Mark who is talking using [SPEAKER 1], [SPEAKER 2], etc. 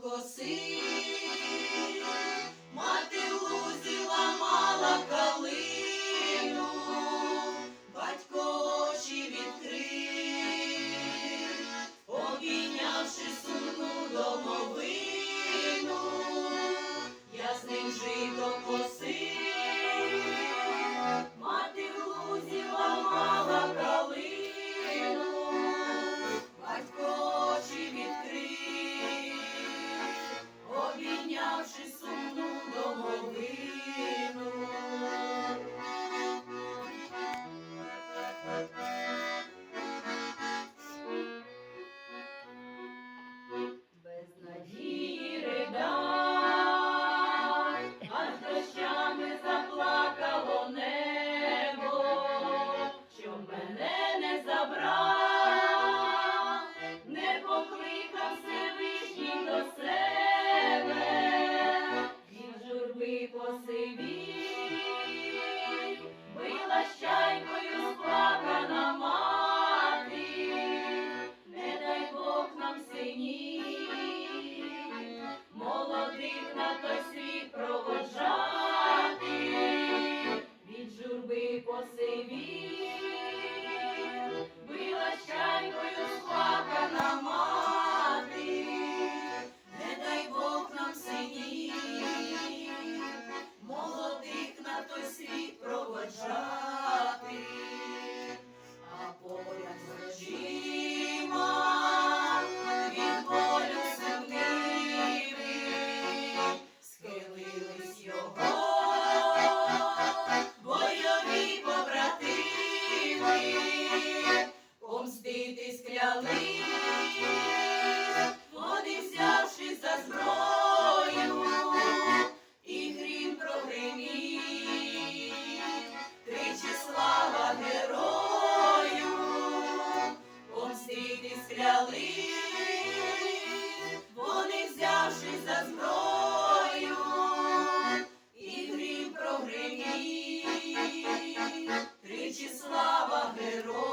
[SPEAKER 1] коси. Тричі слава героям.